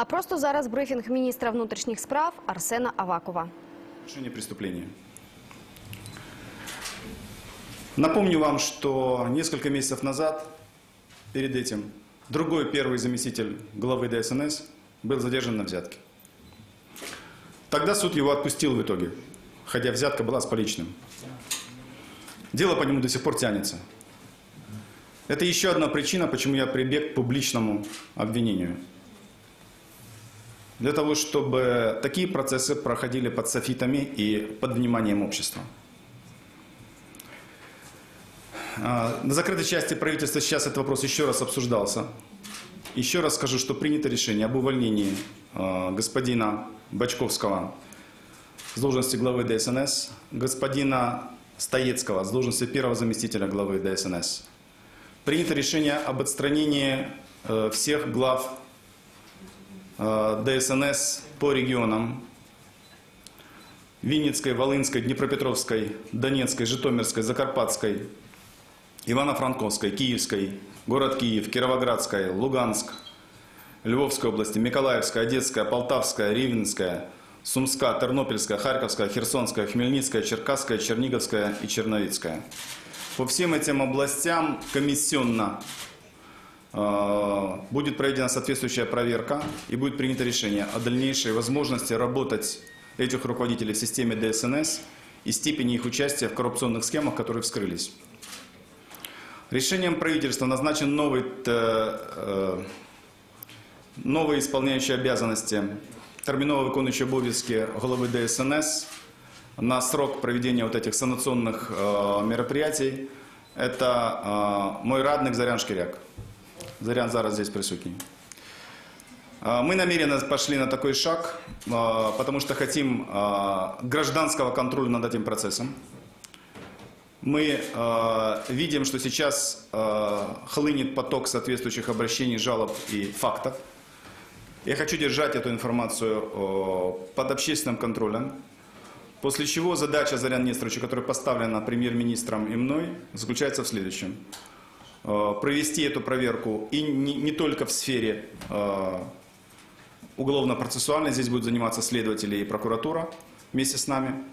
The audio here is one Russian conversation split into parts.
А просто зараз брифінг міністра внутрішніх справ Арсена Авакова. Совершение преступления. Напомню вам, что несколько месяцев назад, перед этим, другой первый заместитель главы ДСНС был задержан на взятке. Тогда суд его отпустил в итоге, хотя взятка была с поличным. Дело по нему до сих пор тянется. Это еще одна причина, почему я прибег к публичному обвинению. Для того, чтобы такие процессы проходили под софитами и под вниманием общества. А, На закрытой части правительства сейчас этот вопрос еще раз обсуждался. Еще раз скажу, что принято решение об увольнении а, господина Бачковского с должности главы ДСНС, господина Стоецкого с должности первого заместителя главы ДСНС. Принято решение об отстранении э, всех глав ДСНС по регионам Винницкой, Волынской, Днепропетровской, Донецкой, Житомирской, Закарпатской, Ивано-Франковской, Киевской, город Киев, Кировоградской, Луганск, Львовской области, Миколаевская, Одесская, Полтавская, Ривенская, Сумская, Тернопольская, Харьковская, Херсонская, Хмельницкая, Черкасская, Черниговская и Черновицкая. По всем этим областям комиссионно э, будет проведена соответствующая проверка и будет принято решение о дальнейшей возможности работать этих руководителей в системе ДСНС и степени их участия в коррупционных схемах, которые вскрылись. Решением правительства назначен новый, т- э, новый исполняющий обязанности, терминово виконуючий обов'язки голови ДСНС на срок проведения вот этих санационных э, мероприятий. Это э, мой радник Зарян Шкиряк. Зарян зараз здесь присутний. Э, Мы намеренно пошли на такой шаг, э, потому что хотим э, гражданского контроля над этим процессом. Мы видим, что сейчас хлынет поток соответствующих обращений, жалоб и фактов. Я хочу держать эту информацию под общественным контролем. После чего задача Заряна Несторовича, которая поставлена премьер-министром и мной, заключается в следующем. Э, Провести эту проверку и не, не только в сфере э, уголовно-процессуальной, здесь будут заниматься следователи и прокуратура вместе с нами,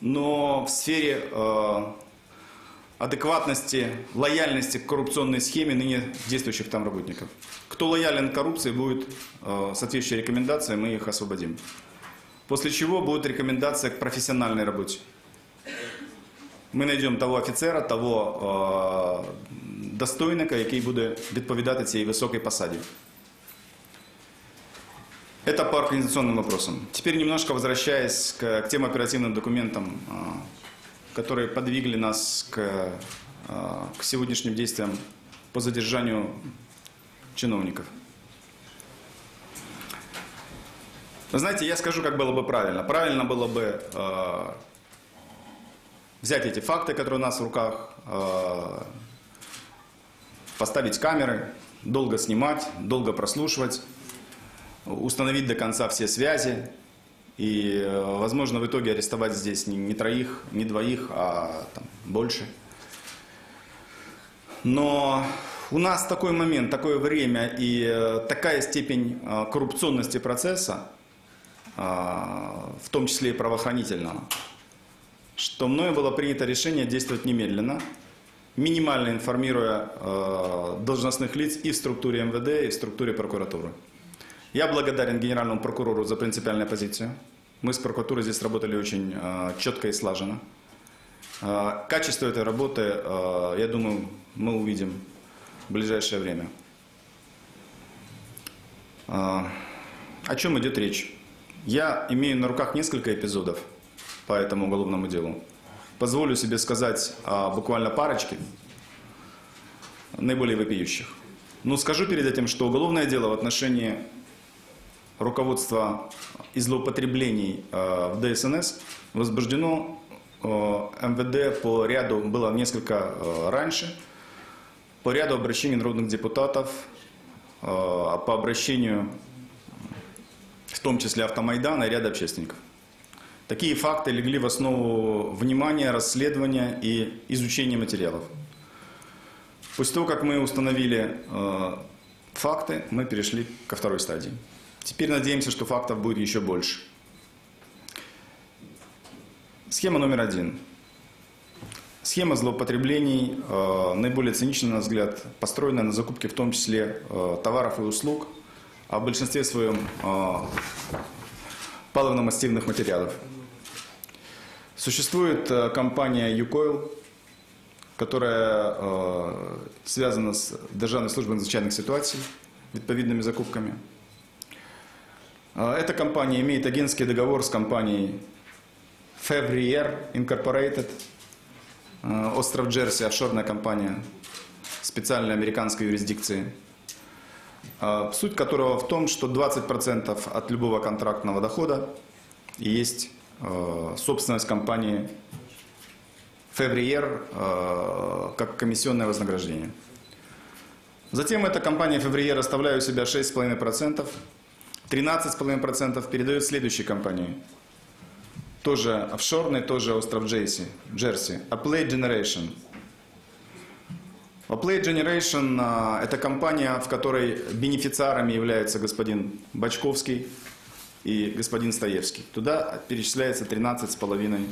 но в сфере э, адекватности, лояльности к коррупционной схеме ныне действующих там работников. Кто лоялен к коррупции, будет соответствующие рекомендации, мы их освободим. После чего будет рекомендация к профессиональной работе. Ми знайдемо того офіцера, того достойника, який буде відповідати цій високій посаді. Это по организационным вопросам. Теперь немножко возвращаясь к, к тем оперативным документам, э, которые подвигли нас к, э, к сегодняшним действиям по задержанию чиновников. Вы знаете, я скажу, как было бы правильно. Правильно было бы э, взять эти факты, которые у нас в руках, э, поставить камеры, долго снимать, долго прослушивать, установить до конца все связи и, э, возможно, в итоге арестовать здесь не, не троих, не двоих, а там, больше. Но у нас такой момент, такое время и э, такая степень э, коррупционности процесса, в том числе и правоохранительного, что мною было принято решение действовать немедленно, минимально информируя э, должностных лиц и в структуре МВД, и в структуре прокуратуры. Я благодарен генеральному прокурору за принципиальную позицию. Мы с прокуратурой здесь работали очень э, четко и слаженно. Э, качество этой работы, я думаю, мы увидим в ближайшее время. О чем идет речь? Я имею на руках несколько эпизодов по этому уголовному делу. Позволю себе сказать о буквально парочке наиболее вопиющих. Но скажу перед этим, что уголовное дело в отношении руководства и злоупотреблений э, в ДСНС возбуждено э, МВД по ряду, было несколько раньше, по ряду обращений народных депутатов, по обращению в том числе Автомайдана и ряда общественников. Такие факты легли в основу внимания, расследования и изучения материалов. После того, как мы установили э, факты, мы перешли ко второй стадии. Теперь надеемся, что фактов будет еще больше. Схема номер один. Схема злоупотреблений, э, наиболее цинична, на взгляд, построена на закупке в том числе э, товаров и услуг, а в большинстве своем э, паливно-мастильных материалов. Существует э, компания «Юкойл», которая э, связана с Державной службой надзвичайных ситуаций, відповідними закупками. Э, Эта компания имеет агентский договор с компанией Fevrier Incorporated, остров Джерси, офшорная компания специальной американской юрисдикции. Суть которого в том, что 20% от любого контрактного дохода есть собственность компании Февриер э, как комиссионное вознаграждение. Затем эта компания Февриер, оставляя у себя 6,5%, 13,5% передает следующей компании. Тоже офшорной, тоже остров Джейси, Джерси. Apply Generation. Apply Generation а, – это компания, в которой бенефициарами являются господин Бачковский и господин Стаевский. Туда перечисляется 13,5%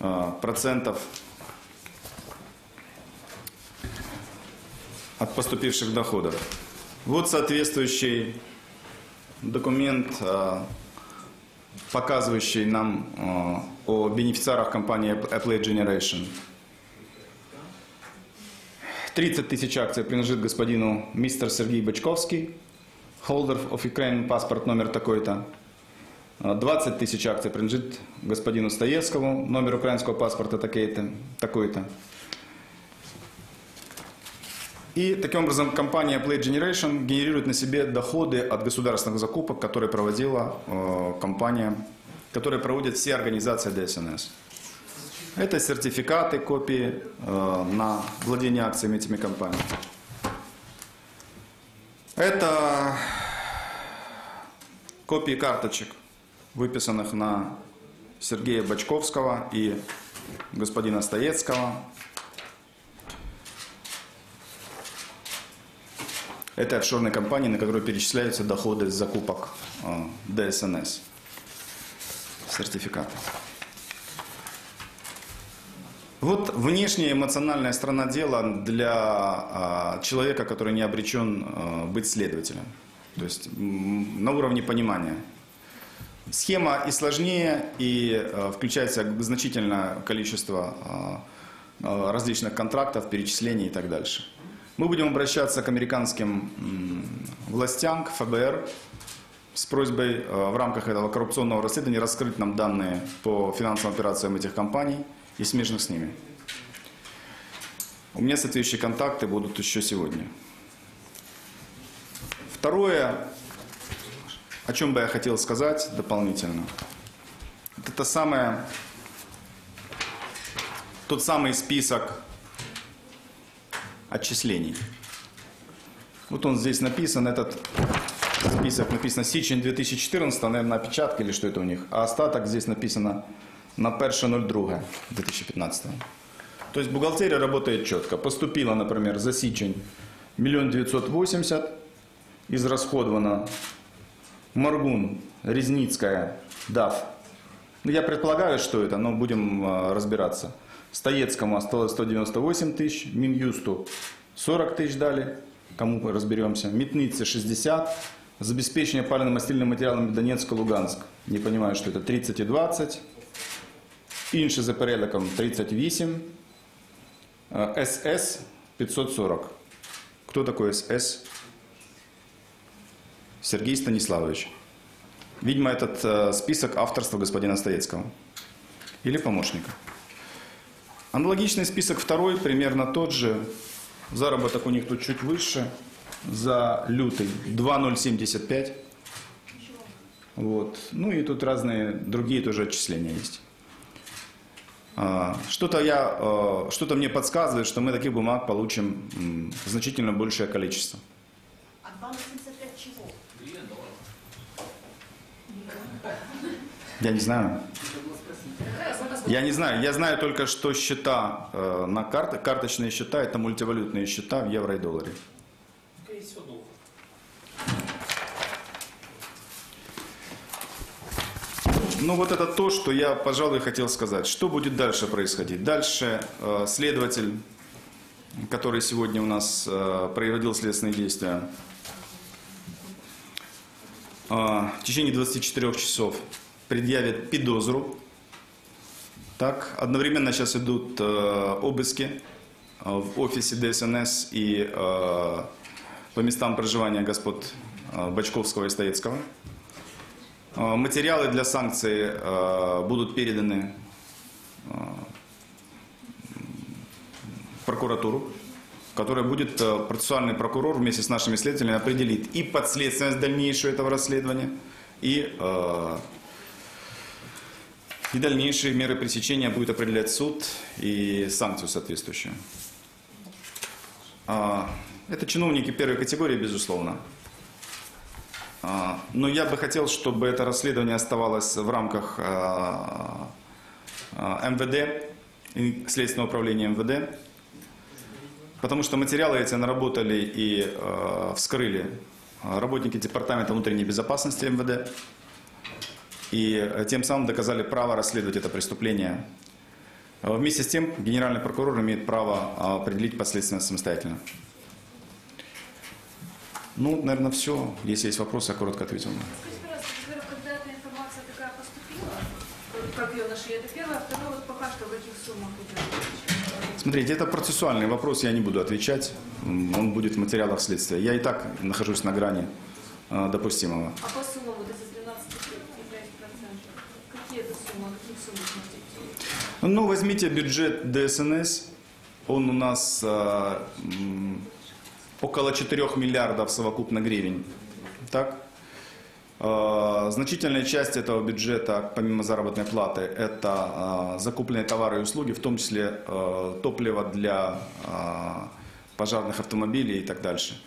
а, процентов от поступивших доходов. Вот соответствующий документ, а, показывающий нам а, о бенефициарах компании Apply Generation. 30 тысяч акций принадлежит господину мистер Сергей Бачковский, holder of Ukraine паспорт номер такой-то. 20 тысяч акций принадлежит господину Стаевскому, номер украинского паспорта такой-то. такой-то. И таким образом компания Play Generation генерирует на себе доходы от государственных закупок, которые проводила э, компания, которые проводят все организации ДСНС. Это сертификаты, копии э, на владение акциями этими компаниями. Это копии карточек, выписанных на Сергея Бачковского и господина Стоецкого. Это офшорные компании, на которые перечисляются доходы с закупок э, ДСНС. Сертификаты. Вот внешняя эмоциональная сторона дела для а, человека, который не обречен а, быть следователем. То есть на уровне понимания. Схема и сложнее, и а, включается значительное количество различных контрактов, перечислений и так дальше. Мы будем обращаться к американским властям, к ФБР, с просьбой в рамках этого коррупционного расследования раскрыть нам данные по финансовым операциям этих компаний и смежных с ними. У меня соответствующие контакты будут еще сегодня. Второе, о чем бы я хотел сказать дополнительно, это то самое, тот самый список отчислений. Вот он здесь написан, этот список написано січень 2014, наверное, опечатка или что это у них, а остаток здесь написано на 1.02 2015. То есть бухгалтерия работает четко. Поступило, например, за миллион девятьсот восемьдесят, израсходовано Маргун, Резницкая, ДАФ. Ну, я предполагаю, что это, но будем а, разбираться. Стоецкому осталось 198 тысяч, Минюсту 40 тысяч дали, кому разберемся. Митнице 60, забеспечение пально-мастильными материалами Донецк-Луганск. Не понимаю, что это, 30 и 20. Інші за переліком 38, э, СС 540. Кто такой СС? Сергей Станиславович. Видимо, этот э, список авторства господина Стоецкого. Или помощника. Аналогичный список второй, примерно тот же. Заработок у них тут чуть выше. За лютый 2,075. Вот. Ну и тут разные другие тоже отчисления есть. А, Что-то я, э, что-то мне подсказывает, что мы таких бумаг получим значительно большее количество. А 2,85 чего? Я не знаю. Я не знаю. Я знаю только, что счета э, на карты, карточные счета, это мультивалютные счета в евро и долларе. Ну вот это то, что я, пожалуй, хотел сказать. Что будет дальше происходить? Дальше э, следователь, который сегодня у нас э, производил следственные действия, э, в течение 24 часов предъявит підозру. Так, одновременно сейчас идут э, обыски э, в офисе ДСНС и э, по местам проживания господ э, Бачковского и Стоецкого. Э, Материалы для санкций э, будут переданы э, прокуратуру, которая будет процессуальный прокурор вместе с нашими следователями определит и подследственность дальнейшую этого расследования, и, и дальнейшие меры пресечения будет определять суд и санкцию соответствующую. Это чиновники первой категории, безусловно. А, Но я бы хотел, чтобы это расследование оставалось в рамках а, а, МВД, Следственного управления МВД, потому что материалы эти наработали и вскрыли работники Департамента внутренней безопасности МВД, и тем самым доказали право расследовать это преступление. Вместе с тем, генеральный прокурор имеет право определить последствия самостоятельно. Ну, наверное, все. Если есть вопросы, я коротко ответил. Скажите, когда эта информация такая поступила, как ее нашли, это первое, а второе, вот пока что в каких суммах идет? Смотрите, это процессуальный вопрос, я не буду отвечать. Он будет в материалах следствия. Я и так нахожусь на грани э, допустимого. А по суммам вот эти 13,5%, какие это суммы, суммах можете идти? Ну, возьмите бюджет ДСНС. Он у нас э, около 4 миллиардов совокупно гривен. Так? Э, Значительная часть этого бюджета, помимо заработной платы, это э, закупленные товары и услуги, в том числе э, топливо для пожарных автомобилей и так дальше.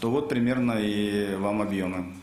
То вот примерно и вам объемы.